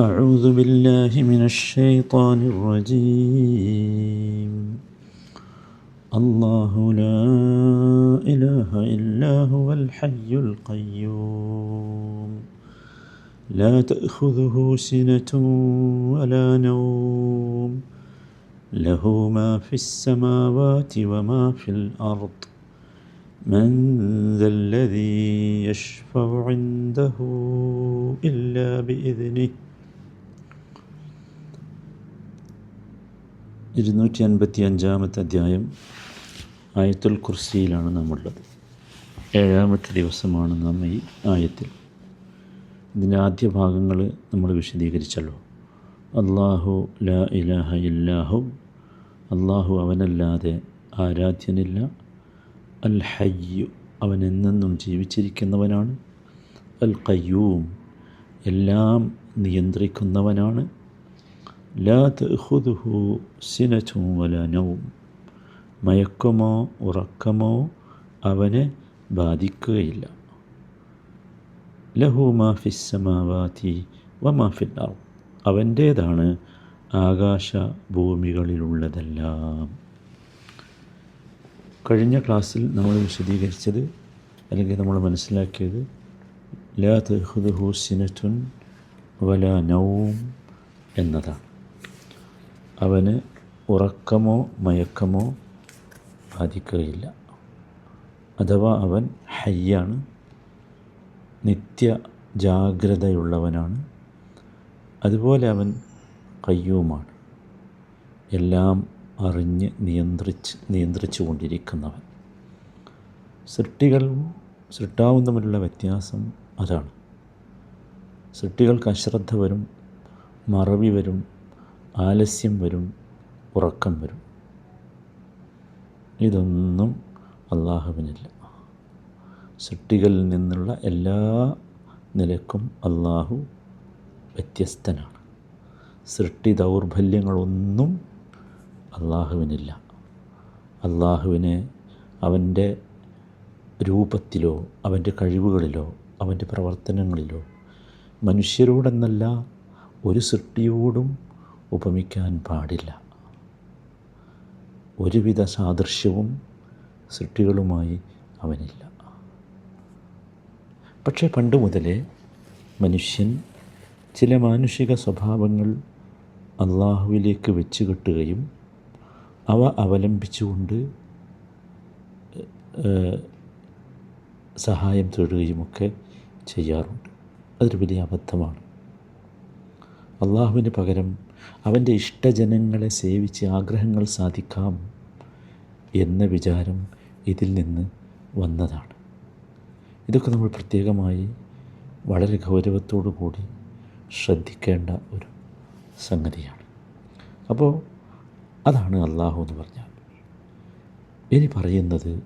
أعوذ بالله من الشيطان الرجيم. الله لا إله إلا هو الحي القيوم. لا تأخذه سنة ولا نوم. له ما في السماوات وما في الأرض. من ذا الذي يشفع عنده إلا بإذنه ഇരുന്നൂറ്റി അൻപത്തി അഞ്ചാമത്തെ അധ്യായം ആയത്തുൽ കുർസിയിലാണ് നമ്മളുള്ളത്. ഏഴാമത്തെ ദിവസമാണ് നാം ഈ ആയത്തിൽ. ഇതിന്റെ ആദ്യ ഭാഗങ്ങൾ നമ്മൾ വിശദീകരിച്ചല്ലോ. അള്ളാഹു ലാ ഇലാഹ ഇല്ലാഹു അള്ളാഹു അവനല്ലാതെ ആരാധ്യനില്ല. അൽ ഹയ്യു അവൻ എന്നെന്നും ജീവിച്ചിരിക്കുന്നവനാണ്. അൽ കയ്യൂം എല്ലാം നിയന്ത്രിക്കുന്നവനാണ്. ലാ തഹുദുഹു സിനറ്റും വലനവും മയക്കമോ ഉറക്കമോ അവനെ ബാധിക്കുകയില്ല. ലഹു മാ ഫിസ്സമാവാതി വ മാ ഫിൽ അർ അവന്റേതാണ് ആകാശ ഭൂമികളിലുള്ളതെല്ലാം കഴിഞ്ഞ ക്ലാസ്സിൽ നമ്മൾ വിശദീകരിച്ചത് അല്ലെങ്കിൽ നമ്മൾ മനസ്സിലാക്കിയത് ലാ തഹുദുഹു സിനറ്റുൻ വല നവും എന്നതാണ്. അവന് ഉറക്കമോ മയക്കമോ ബാധിക്കുകയില്ല. അഥവാ അവൻ ഹയ്യാണ് നിത്യ ജാഗ്രതയുള്ളവനാണ് അതുപോലെ അവൻ കയ്യൂമാണ്. എല്ലാം അറിഞ്ഞ് നിയന്ത്രിച്ച് നിയന്ത്രിച്ചു കൊണ്ടിരിക്കുന്നവൻ സൃഷ്ടികളും സൃഷ്ടാവും തമ്മിലുള്ള വ്യത്യാസം അതാണ്. സൃഷ്ടികൾക്ക് അശ്രദ്ധ വരും മറവി വരും ആലസ്യം വരും ഉറക്കം വരും. ഇതൊന്നും അള്ളാഹുവിനില്ല സൃഷ്ടികളിൽ നിന്നുള്ള എല്ലാ നിലക്കും അള്ളാഹു വ്യത്യസ്തനാണ്. സൃഷ്ടി ദൗർബല്യങ്ങളൊന്നും അള്ളാഹുവിനില്ല അള്ളാഹുവിനെ അവന്റെ രൂപത്തിലോ അവന്റെ കഴിവുകളിലോ അവന്റെ പ്രവർത്തനങ്ങളിലോ മനുഷ്യരോടെന്നല്ല ഒരു സൃഷ്ടിയോടും ഉപമിക്കാൻ പാടില്ല. ഒരുവിധ സാദൃശ്യവും സൃഷ്ടികളുമായി അവനില്ല. പക്ഷേ പണ്ട് മുതലേ മനുഷ്യൻ ചില മാനുഷിക സ്വഭാവങ്ങൾ അള്ളാഹുവിലേക്ക് വെച്ച് കെട്ടുകയും അവ അവലംബിച്ചുകൊണ്ട് സഹായം തേടുകയുമൊക്കെ ചെയ്യാറുണ്ട്. അതൊരു വലിയ അബദ്ധമാണ്. അള്ളാഹുവിന് പകരം അവന്റെ ഇഷ്ടജനങ്ങളെ സേവിച്ച് ആഗ്രഹങ്ങൾ സാധിക്കാം എന്ന വിചാരം ഇതിൽ നിന്ന് വന്നതാണ്. ഇതൊക്കെ നമ്മൾ പ്രത്യേകമായി വളരെ ഗൗരവത്തോടു കൂടി ശ്രദ്ധിക്കേണ്ട ഒരു സംഗതിയാണ്. അപ്പോൾ അതാണ് അള്ളാഹു എന്ന് പറഞ്ഞാൽ. ഇനി പറയുന്നത്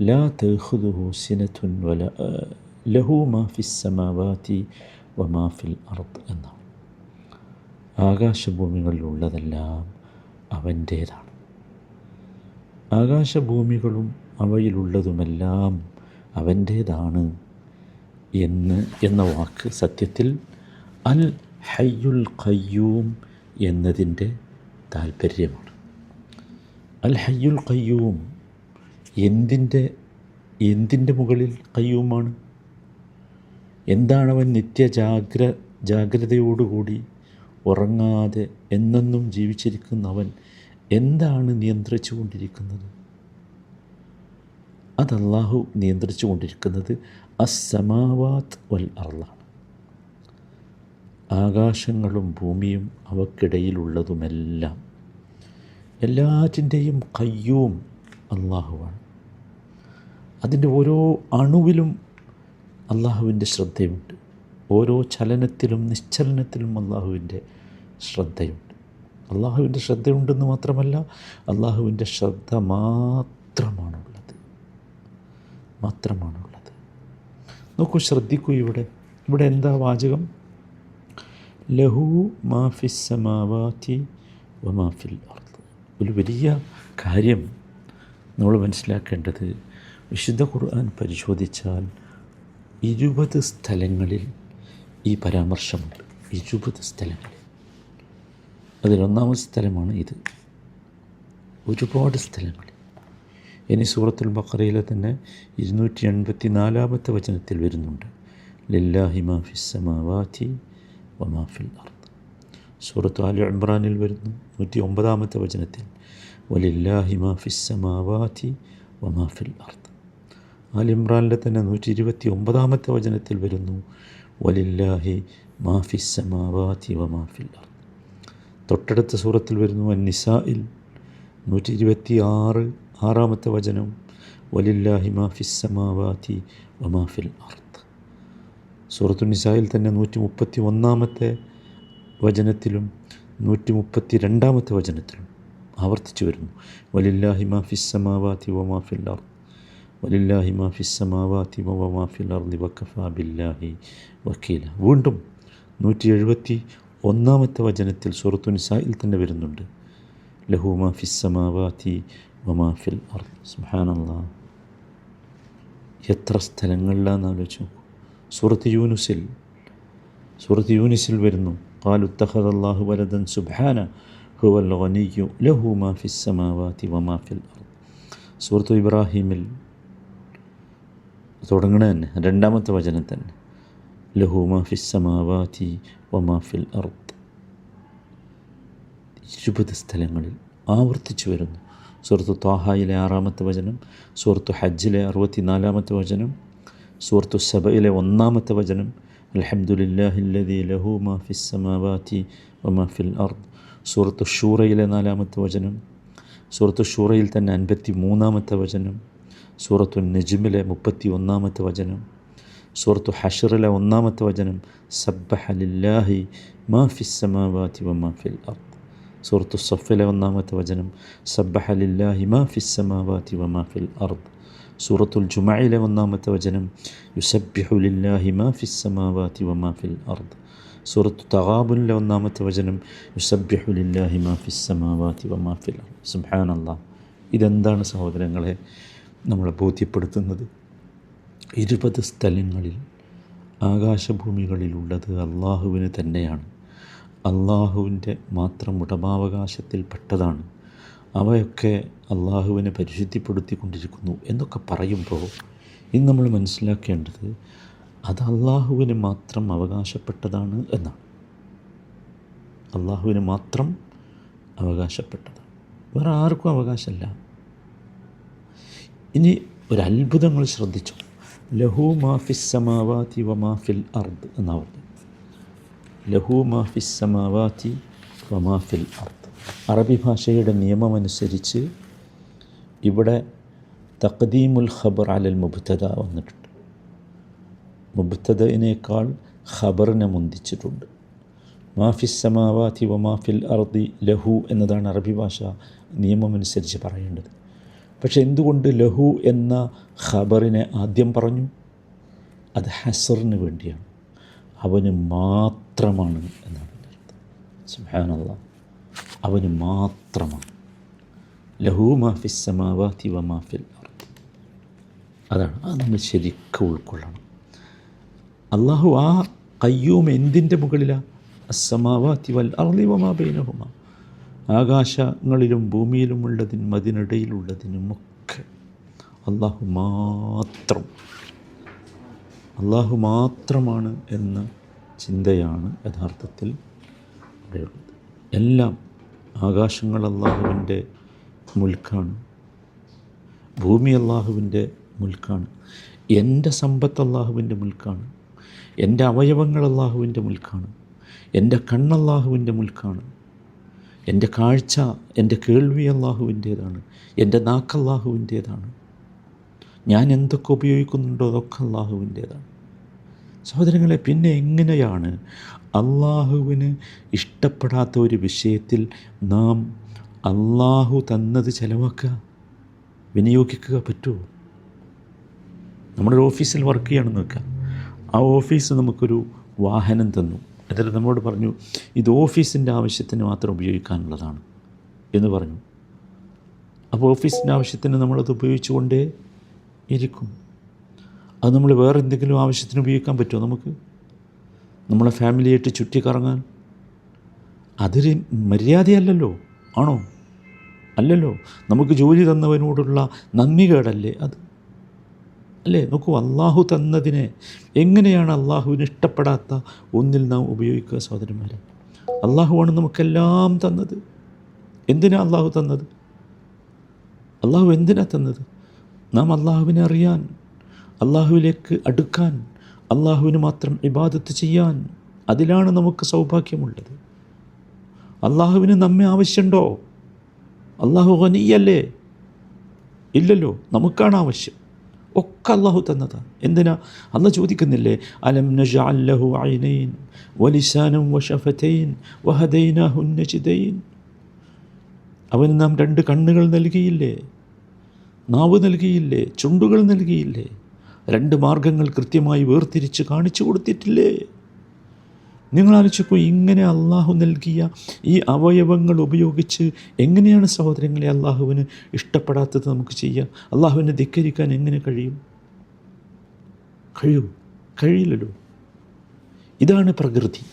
ലാ തഹുദുഹു വല ലഹു മാ ഫിസ്സമാവാതി വമാഫിൽ അർത്ത് എന്നാണ്. ആകാശഭൂമികളിലുള്ളതെല്ലാം അവന്റേതാണ്. ആകാശഭൂമികളും അവയിലുള്ളതുമെല്ലാം അവന്റേതാണ് എന്ന് എന്ന വാക്ക് സത്യത്തിൽ അൽ ഹയ്യുൽ ഖയ്യൂം എന്നതിന്റെ താല്പര്യമാണ് അൽ ഹയ്യുൽ ഖയ്യൂം എന്തിന്റെ എന്തിന്റെ മുകളിൽ കയ്യൂമാണ് എന്താണവൻ നിത്യജാഗ്ര ജാഗ്രതയോടുകൂടി ഉറങ്ങാതെ എന്നെന്നും ജീവിച്ചിരിക്കുന്നവൻ എന്താണ് നിയന്ത്രിച്ചു കൊണ്ടിരിക്കുന്നത് അത് അള്ളാഹു നിയന്ത്രിച്ചു കൊണ്ടിരിക്കുന്നത് അസമാവാത്ത് വൽ അർളാണ്. ആകാശങ്ങളും ഭൂമിയും അവക്കിടയിലുള്ളതുമെല്ലാം എല്ലാറ്റിന്റെയും കയ്യവും അള്ളാഹുവാണ് അതിന്റെ ഓരോ അണുവിലും അള്ളാഹുവിന്റെ ശ്രദ്ധയുണ്ട്. ഓരോ ചലനത്തിലും നിശ്ചലനത്തിലും അള്ളാഹുവിന്റെ ശ്രദ്ധയുണ്ട്. അള്ളാഹുവിന്റെ ശ്രദ്ധയുണ്ടെന്ന് മാത്രമല്ല അള്ളാഹുവിന്റെ ശ്രദ്ധ മാത്രമാണുള്ളത്. മാത്രമാണുള്ളത്. നോക്കൂ ശ്രദ്ധിക്കൂ ഇവിടെ. ഇവിടെ എന്താ വാചകം? ലഹു മാഫിസമാവാത്തി വമാഫിൽ അർത്ത് ഒരു വലിയ കാര്യം നമ്മൾ മനസ്സിലാക്കേണ്ടത് വിശുദ്ധ ഖുർആൻ പരിശോധിച്ചാൽ ഇരുപത് സ്ഥലങ്ങളിൽ ഈ പരാമർശമുണ്ട്. ഇരുപത് സ്ഥലങ്ങളിൽ. അതിലൊന്നാമത് സ്ഥലമാണ് ഇത്. ഒരുപാട് സ്ഥലങ്ങൾ. ഇനി സൂറത്തുൽ ബക്കറയിലെ തന്നെ ഇരുന്നൂറ്റി എൺപത്തി നാലാമത്തെ വചനത്തിൽ വരുന്നുണ്ട്. ലില്ലാഹി മാഫിസമാവാതി വമാഫിൽ അർദ്. സൂറത്ത് ആലി ഇമ്രാനിൽ വരുന്നു നൂറ്റി ഒമ്പതാമത്തെ വചനത്തിൽ. വലില്ലാഹി മാഫിസമാവാതി വമാഫിൽ അർദ്. ആൽ ഇമ്രാനിലെ തന്നെ നൂറ്റി ഇരുപത്തി ഒമ്പതാമത്തെ വചനത്തിൽ വരുന്നു വലില്ലാഹി മാഫിസമാവാതി വ അർദ്. തൊട്ടടുത്ത സൂറത്തിൽ വരുന്നു അന്നിസായിൽ നൂറ്റി ഇരുപത്തി ആറ് ആറാമത്തെ വചനം വലില്ലാഹി മാഫിസമാവാതി വമാഫിൽ അർത്ത് സൂറത്തു നിസായിൽ തന്നെ നൂറ്റി മുപ്പത്തി ഒന്നാമത്തെ വചനത്തിലും നൂറ്റി മുപ്പത്തി രണ്ടാമത്തെ വചനത്തിലും ആവർത്തിച്ചു വരുന്നു വലില്ലാഹി മാഫിസമാവാതി വമാഫിൽ അർത്ത് വലില്ലാഹി മാഫിസമാവാതി വമാഫിൽ അർദി വക്കഫ ബില്ലാഹി വക്കീല. വീണ്ടും നൂറ്റി എഴുപത്തി ഒന്നാമത്തെ വചനത്തിൽ സുറത്തു നിസായിൽ തന്നെ വരുന്നുണ്ട്. ലഹു മാഫി സമാവാത്തി വമാഫിൽ അർദ്. സുഹാനല്ലാ എത്ര സ്ഥലങ്ങളിലാണെന്ന് ആലോചിച്ചു സുറത്ത് യൂനുസിൽ സൂറത്ത് യൂനിസിൽ വരുന്നു. കാലുത്തഹദല്ലാഹു വലദൻ സുബ്ഹാന ഹുവൽ ഗനിയു ലഹു മാഫിസമാവാതി വമാഫിൽ അർദ്. സൂറത്ത് ഇബ്രാഹിമിൽ തുടങ്ങണ തന്നെ രണ്ടാമത്തെ വചനം തന്നെ. ലഹു വമാ വമാഫിൽ അർദ്. ഇരുപത് സ്ഥലങ്ങളിൽ ആവർത്തിച്ചു വരുന്നു. സുഹൃത്തു ത്വാഹായിലെ ആറാമത്തെ വചനം സുഹൃത്തു ഹജ്ജിലെ അറുപത്തിനാലാമത്തെ വചനം സുഹൃത്തു സബയിലെ ഒന്നാമത്തെ വചനം അലഹമുല്ലാഹില്ലതി ലഹു മാഫിസമാവാതി വമാഫിൽ അർദ്. സുഹൃത്തു ഷൂറയിലെ നാലാമത്തെ വചനം സുഹൃത്തു ഷൂറയിൽ തന്നെ അൻപത്തി മൂന്നാമത്തെ വചനം സൂറത്തു നജ്മിലെ മുപ്പത്തി ഒന്നാമത്തെ വചനം സൂറത്തു ഹഷറിലെ ഒന്നാമത്തെ വചനം സബ്ബഹ ലില്ലാഹി മാഫിസമാവാതി വമാഫിൽ അർദ്. സൂറത്തു സഫിലെ ഒന്നാമത്തെ വചനം സബ്ബഹ ലില്ലാഹി മാഫിസമാവാതി വമാഫിൽ അർദ്. സൂറത്തുൽ ജുമയിലെ ഒന്നാമത്തെ വചനം യുസബ്ബിഹു ലില്ലാഹി മാഫിസമാവാതി വമാഫിൽ അർദ്. സൂറത്തു തഹാബുലിലെ ഒന്നാമത്തെ വചനം യുസബ്ബിഹു ലില്ലാഹി മാഫിസമാവാതി വമാഫിൽ അർദ്. സുബ്ഹാനല്ലാഹ്. ഇതെന്താണ് സഹോദരങ്ങളെ? നമ്മളെ ബോധ്യപ്പെടുത്തുന്നത്. ഇരുപത് സ്ഥലങ്ങളിൽ ആകാശഭൂമികളിലുള്ളത് അള്ളാഹുവിന് തന്നെയാണ്. അള്ളാഹുവിന്റെ മാത്രം ഉടമാവകാശത്തിൽപ്പെട്ടതാണ് അവയൊക്കെ അള്ളാഹുവിനെ പരിശുദ്ധിപ്പെടുത്തിക്കൊണ്ടിരിക്കുന്നു എന്നൊക്കെ പറയുമ്പോൾ ഇന്ന് നമ്മൾ മനസ്സിലാക്കേണ്ടത് അത് അള്ളാഹുവിന് മാത്രം അവകാശപ്പെട്ടതാണ് എന്നാണ്. അള്ളാഹുവിന് മാത്രം അവകാശപ്പെട്ടതാണ്. വേറെ ആർക്കും അവകാശമല്ല. ഇനി ഒരു അത്ഭുതങ്ങൾ ശ്രദ്ധിച്ചു. ലഹു മാഫിസ് സമാവാതി വ മാഫിൽ അർദ് എന്നാണ് പറഞ്ഞത് ലഹു മാഫിസ് സമാവാതി വ മാഫിൽ അർദ്. അറബി ഭാഷയുടെ നിയമമനുസരിച്ച് ഇവിടെ തഖദീമുൽ ഖബർ അലൽ മുബ്തദ വന്നിട്ടുണ്ട്. മുബ്തദയിനേക്കാൾ ഖബറിനെ മുന്തിച്ചിട്ടുണ്ട്. മാഫിസ് സമാവാതി വ മാഫിൽ അർദി ലഹു എന്നതാണ് അറബി ഭാഷ നിയമമനുസരിച്ച് പറയേണ്ടത്. പക്ഷെ എന്തുകൊണ്ട് ലഹു എന്ന ഖബറിനെ ആദ്യം പറഞ്ഞു? അത് ഹസറിന് വേണ്ടിയാണ്. അവന് മാത്രമാണ് എന്നാണ് അർത്ഥം. സുഹാനല്ല അവന് മാത്രമാണ്. ലഹു മാഫി സമാവാതി വ മാഫിൽ അതാണ്. അത് നമ്മൾ ശരിക്കും ഉൾക്കൊള്ളണം. അള്ളാഹു ആ കയ്യൂം എന്തിന്റെ മുകളിലാണ് അസമാവാത്തി വൽ അർലി വമാ ബൈനഹുമ. ആകാശങ്ങളിലും ഭൂമിയിലുമുള്ളതിനും അതിനിടയിലുള്ളതിനുമൊക്കെ അള്ളാഹു മാത്രം അള്ളാഹു മാത്രമാണ് എന്ന ചിന്തയാണ് യഥാർത്ഥത്തിൽ ഇവിടെയുള്ളത് എല്ലാം ആകാശങ്ങൾ അള്ളാഹുവിന്റെ മുൽക്കാണ് ഭൂമി അള്ളാഹുവിന്റെ മുൽക്കാണ് എന്റെ സമ്പത്ത് അള്ളാഹുവിന്റെ മുൽക്കാണ് എന്റെ അവയവങ്ങൾ അള്ളാഹുവിന്റെ മുൽക്കാണ് എന്റെ കണ്ണല്ലാഹുവിന്റെ മുൽക്കാണ്. എന്റെ കാഴ്ച എന്റെ കേൾവി അള്ളാഹുവിന്റേതാണ്. എന്റെ നാക്ക് അള്ളാഹുവിന്റേതാണ്. ഞാൻ എന്തൊക്കെ ഉപയോഗിക്കുന്നുണ്ടോ അതൊക്കെ അള്ളാഹുവിന്റേതാണ്. സഹോദരങ്ങളെ പിന്നെ എങ്ങനെയാണ് അള്ളാഹുവിന് ഇഷ്ടപ്പെടാത്ത ഒരു വിഷയത്തിൽ നാം അള്ളാഹു തന്നത് ചിലവാക്കുക വിനിയോഗിക്കുക പറ്റുമോ? നമ്മുടെ ഓഫീസിൽ വർക്ക് ചെയ്യണമെന്ന് വെക്കുക. ആ ഓഫീസ് നമുക്കൊരു വാഹനം തന്നു. എന്നിട്ട് നമ്മളോട് പറഞ്ഞു ഇത് ഓഫീസിന്റെ ആവശ്യത്തിന് മാത്രം ഉപയോഗിക്കാനുള്ളതാണ് എന്ന് പറഞ്ഞു. അപ്പോൾ ഓഫീസിന്റെ ആവശ്യത്തിന് നമ്മളത് ഉപയോഗിച്ചുകൊണ്ടേ ഇരിക്കും. അത് നമ്മൾ വേറെ എന്തെങ്കിലും ആവശ്യത്തിന് ഉപയോഗിക്കാൻ പറ്റുമോ നമുക്ക്? നമ്മളെ ഫാമിലിയായിട്ട് ചുറ്റിക്കറങ്ങാൻ? അതൊരു മര്യാദയല്ലല്ലോ ആണോ? അല്ലല്ലോ. നമുക്ക് ജോലി തന്നവനോടുള്ള നന്ദി കേടല്ലേ അത്? അല്ലേ? നോക്കൂ അള്ളാഹു തന്നതിനെ എങ്ങനെയാണ് അള്ളാഹുവിന് ഇഷ്ടപ്പെടാത്ത ഒന്നിൽ നാം ഉപയോഗിക്കുക സഹോദരന്മാരെ? അള്ളാഹുവാണ് നമുക്കെല്ലാം തന്നത്. എന്തിനാ അള്ളാഹു തന്നത്? അള്ളാഹു എന്തിനാ തന്നത്? നാം അള്ളാഹുവിനെ അറിയാൻ അള്ളാഹുവിലേക്ക് അടുക്കാൻ അള്ളാഹുവിന് മാത്രം ഇബാദത്ത് ചെയ്യാൻ അതിലാണ് നമുക്ക് സൗഭാഗ്യമുള്ളത്. അള്ളാഹുവിന് നമ്മെ ആവശ്യമുണ്ടോ? അള്ളാഹു ഖനിയല്ലേ? ഇല്ലല്ലോ നമുക്കാണ് ആവശ്യം. ഒക്കെ അള്ളാഹു തന്നതാണ് എന്തിനാ? അന്ന് ചോദിക്കുന്നില്ലേ? അലം നജഅല്ലഹു ഐനൈൻ വലിസാനം വഷഫതൈൻ വഹദൈനാഹു നജിദൈൻ. അവന് നാം രണ്ട് കണ്ണുകൾ നൽകിയില്ലേ? നാവ് നൽകിയില്ലേ? ചുണ്ടുകൾ നൽകിയില്ലേ? രണ്ട് മാർഗങ്ങൾ കൃത്യമായി വേർതിരിച്ച് കാണിച്ചു കൊടുത്തിട്ടില്ലേ? നിങ്ങൾ ആലോചിക്കൂ ഇങ്ങനെ അള്ളാഹു നൽകിയ ഈ അവയവങ്ങൾ ഉപയോഗിച്ച് എങ്ങനെയാണ് സഹോദരങ്ങളെ അള്ളാഹുവിന് ഇഷ്ടപ്പെടാത്തത് നമുക്ക് ചെയ്യാം? അള്ളാഹുവിനെ ധിക്കരിക്കാൻ എങ്ങനെ കഴിയും? കഴിയും കഴിയില്ലല്ലോ. ഇതാണ് പ്രകൃതി.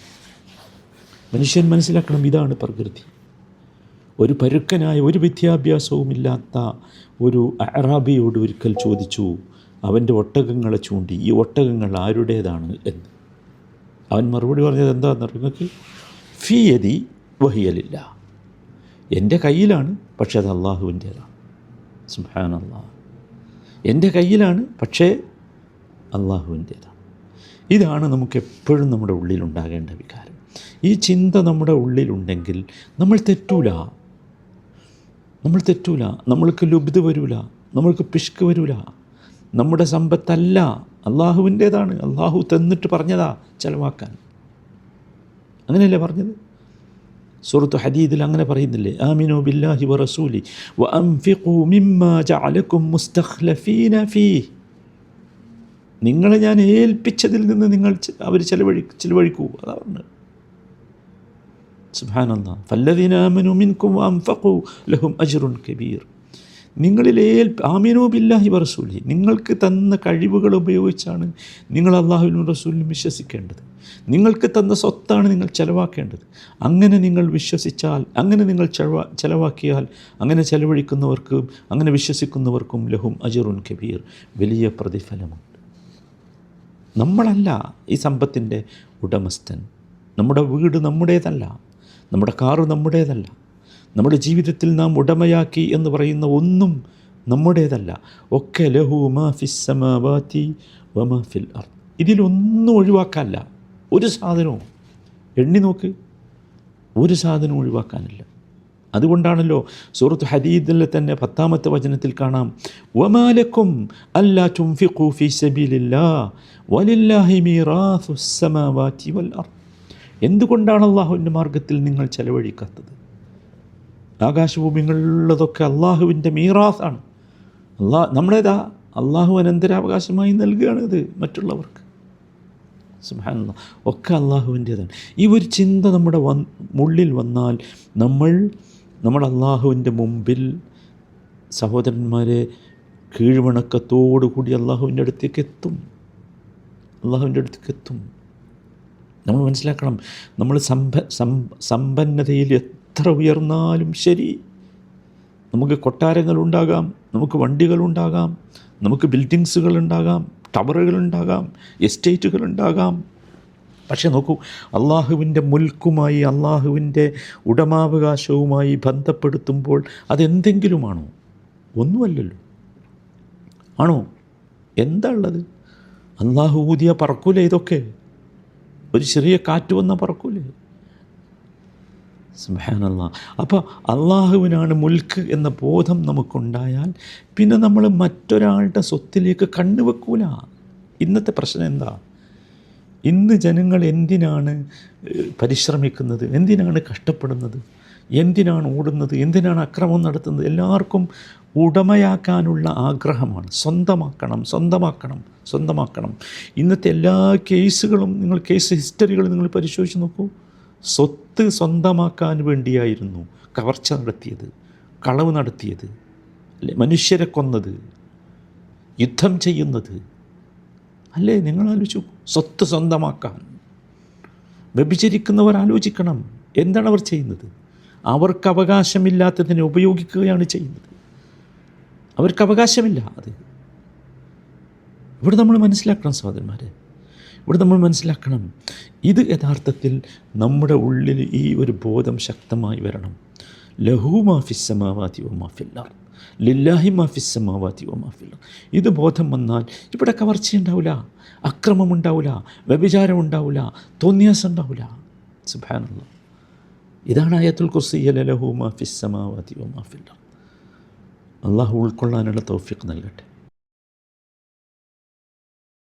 മനുഷ്യൻ മനസ്സിലാക്കണം ഇതാണ് പ്രകൃതി. ഒരു പരുക്കനായ ഒരു വിദ്യാഭ്യാസവുമില്ലാത്ത ഒരു അറാബിയോട് ഒരിക്കൽ ചോദിച്ചു അവന്റെ ഒട്ടകങ്ങളെ ചൂണ്ടി. ഈ ഒട്ടകങ്ങൾ ആരുടേതാണ് എന്ന്. അവൻ മറുപടി പറഞ്ഞത് എന്താണെന്ന് നിങ്ങൾക്ക് ഫിയതി വഹിയലില്ല. എന്റെ കയ്യിലാണ് പക്ഷേ അത് അള്ളാഹുവിന്റേതാണ്. സുഹാൻ അള്ളാഹ് എന്റെ കയ്യിലാണ് പക്ഷേ അള്ളാഹുവിന്റേതാണ്. ഇതാണ് നമുക്ക് എപ്പോഴും നമ്മുടെ ഉള്ളിലുണ്ടാകേണ്ട വികാരം. ഈ ചിന്ത നമ്മുടെ ഉള്ളിലുണ്ടെങ്കിൽ നമ്മൾ തെറ്റൂല. നമ്മൾ തെറ്റൂല. നമ്മൾക്ക് ലുബ്ധ വരൂല. നമ്മൾക്ക് പിഷ്ക് വരൂല. നമ്മുടെ സമ്പത്തല്ല. അള്ളാഹുവിന്റേതാണ്. അള്ളാഹു തന്നിട്ട് പറഞ്ഞതാ ചിലവാക്കാൻ. അങ്ങനെയല്ലേ പറഞ്ഞത്? സൂറത്ത് ഹദീദിൽ അങ്ങനെ പറയുന്നില്ലേ? ആമിനോ ബില്ലാഹി വ റസൂലി വ അൻഫിഖു മിമ്മാ ജഅലക്കും മുസ്തഖ്ലഫീന ഫീ നിങ്ങളെ ഞാൻ ഏൽപ്പിച്ചതിൽ നിന്ന് നിങ്ങൾ അവർ ചിലവഴി ചിലവഴിക്കൂ. അതാ പറഞ്ഞത്. സുബാനന്ദ ഫല്ലദീന ആമനു മിൻകും അംഫഖു ലഹും അജ്റുൻ കബീർ. നിങ്ങളിൽ ആമിനോ ബില്ലാഹി വറസൂലി നിങ്ങൾക്ക് തന്ന കഴിവുകൾ ഉപയോഗിച്ചാണ് നിങ്ങൾ അള്ളാഹുവിനും റസൂലിനും വിശ്വസിക്കേണ്ടത്. നിങ്ങൾക്ക് തന്ന സ്വത്താണ് നിങ്ങൾ ചെലവാക്കേണ്ടത്. അങ്ങനെ നിങ്ങൾ വിശ്വസിച്ചാൽ അങ്ങനെ നിങ്ങൾ ചെലവാ ചെലവാക്കിയാൽ അങ്ങനെ ചെലവഴിക്കുന്നവർക്കും അങ്ങനെ വിശ്വസിക്കുന്നവർക്കും ലഹും അജറുൻ കബീർ വലിയ പ്രതിഫലമുണ്ട്. നമ്മളല്ല ഈ സമ്പത്തിന്റെ ഉടമസ്ഥൻ. നമ്മുടെ വീട് നമ്മുടേതല്ല. നമ്മുടെ കാറ് നമ്മുടേതല്ല. നമ്മുടെ ജീവിതത്തിൽ നാം ഉടമയാക്കി എന്ന് പറയുന്ന ഒന്നും നമ്മുടേതല്ല. ഒക്കെ ലഹു മാ വമാ ഫിൽ അർ ഇതിലൊന്നും ഒഴിവാക്കാനല്ല. ഒരു സാധനവും. എണ്ണി നോക്ക്. ഒരു സാധനവും ഒഴിവാക്കാനില്ല. അതുകൊണ്ടാണല്ലോ സൂറത്ത് ഹദീദിൽ തന്നെ പത്താമത്തെ വചനത്തിൽ കാണാം. വമാലക്കും അല്ലാ തുംഫിഖു ഫീ സബീലില്ലാ വലില്ലാഹി മീറാസു സമാവാതി വൽ അർദ്. എന്തുകൊണ്ടാണ് അള്ളാഹുവിന്റെ മാർഗത്തിൽ നിങ്ങൾ ചെലവഴിക്കാത്തത്? ആകാശഭൂമികളിലുള്ളതൊക്കെ അള്ളാഹുവിന്റെ മീറാസാണ് അള്ളാഹ് നമ്മുടേതാ അള്ളാഹു അനന്തരാവകാശമായി നൽകുകയാണ് ഇത് മറ്റുള്ളവർക്ക്. സുഹാന ഒക്കെ അള്ളാഹുവിന്റേതാണ്. ഈ ഒരു ചിന്ത നമ്മുടെ വൻ ഉള്ളിൽ വന്നാൽ നമ്മൾ നമ്മൾ അള്ളാഹുവിന്റെ മുമ്പിൽ സഹോദരന്മാരെ കീഴ്വണക്കത്തോടു കൂടി അള്ളാഹുവിന്റെ അടുത്തേക്ക് എത്തും. അള്ളാഹുവിന്റെ അടുത്തേക്ക് എത്തും. നമ്മൾ മനസ്സിലാക്കണം നമ്മൾ സമ്പ സമ്പന്നതയിൽ എത്ര ഉയർന്നാലും ശരി. നമുക്ക് കൊട്ടാരങ്ങളുണ്ടാകാം നമുക്ക് വണ്ടികളുണ്ടാകാം നമുക്ക് ബിൽഡിങ്സുകളുണ്ടാകാം ടവറുകളുണ്ടാകാം എസ്റ്റേറ്റുകളുണ്ടാകാം പക്ഷേ നോക്കൂ അള്ളാഹുവിന്റെ മുൽക്കുമായി അള്ളാഹുവിന്റെ ഉടമാവകാശവുമായി ബന്ധപ്പെടുത്തുമ്പോൾ അതെന്തെങ്കിലുമാണോ? ഒന്നുമല്ലല്ലോ. ആണോ? എന്താ ഉള്ളത്? അള്ളാഹു ഊതിയ പറക്കൂലേ ഇതൊക്കെ? ഒരു ചെറിയ കാറ്റ് വന്ന പറക്കൂലേ? സുബാനല്ല അപ്പോൾ അള്ളാഹുവിനാണ് മുൽക്ക് എന്ന ബോധം നമുക്കുണ്ടായാൽ പിന്നെ നമ്മൾ മറ്റൊരാളുടെ സ്വത്തിലേക്ക് കണ്ണുവെക്കൂല. ഇന്നത്തെ പ്രശ്നം എന്താ? ഇന്ന് ജനങ്ങൾ എന്തിനാണ് പരിശ്രമിക്കുന്നത്? എന്തിനാണ് കഷ്ടപ്പെടുന്നത്? എന്തിനാണ് ഓടുന്നത്? എന്തിനാണ് അക്രമം നടത്തുന്നത്? എല്ലാവർക്കും ഉടമയാക്കാനുള്ള ആഗ്രഹമാണ്. സ്വന്തമാക്കണം സ്വന്തമാക്കണം സ്വന്തമാക്കണം. ഇന്നത്തെ എല്ലാ കേസുകളും നിങ്ങൾ കേസ് ഹിസ്റ്ററികൾ നിങ്ങൾ പരിശോധിച്ച് നോക്കൂ. സ്വത്ത് സ്വന്തമാക്കാൻ വേണ്ടിയായിരുന്നു കവർച്ച നടത്തിയത് കളവ് നടത്തിയത് അല്ലെ? മനുഷ്യരെ കൊന്നത് യുദ്ധം ചെയ്യുന്നത്. അല്ലേ? നിങ്ങൾ ആലോചിച്ചു സ്വത്ത് സ്വന്തമാക്കാൻ. വ്യഭിചരിക്കുന്നവർ ആലോചിക്കണം. എന്താണ് അവർ ചെയ്യുന്നത്? അവർക്ക് അവകാശമില്ലാത്തതിനെ ഉപയോഗിക്കുകയാണ് ചെയ്യുന്നത്. അവർക്ക് അവകാശമില്ല അത്. ഇവിടെ നമ്മൾ മനസ്സിലാക്കണം സഹോദരന്മാരെ. ഇവിടെ നമ്മൾ മനസ്സിലാക്കണം ഇത് യഥാർത്ഥത്തിൽ നമ്മുടെ ഉള്ളിൽ ഈ ഒരു ബോധം ശക്തമായി വരണം. ലഹു മാഫിസമാവാതി ഒ മാഫില്ലാർ ലില്ലാഹി മാഫിസമാവാതി ഒ മാഫില്ലാർ ഇത് ബോധം വന്നാൽ ഇവിടെ കവർച്ച ഉണ്ടാവില്ല അക്രമം ഉണ്ടാവില്ല വ്യഭിചാരം ഉണ്ടാവില്ല തോന്നിയാസം ഉണ്ടാവില്ല സുബാനുള്ള ഇതാണ് ആയത്തുൽ കുർസിയ ലഹു മാഫിസമാവാതി ഒ മാഫില്ലാർ അള്ളാഹു ഉൾക്കൊള്ളാനുള്ള തോഫിക്ക് നൽകട്ടെ.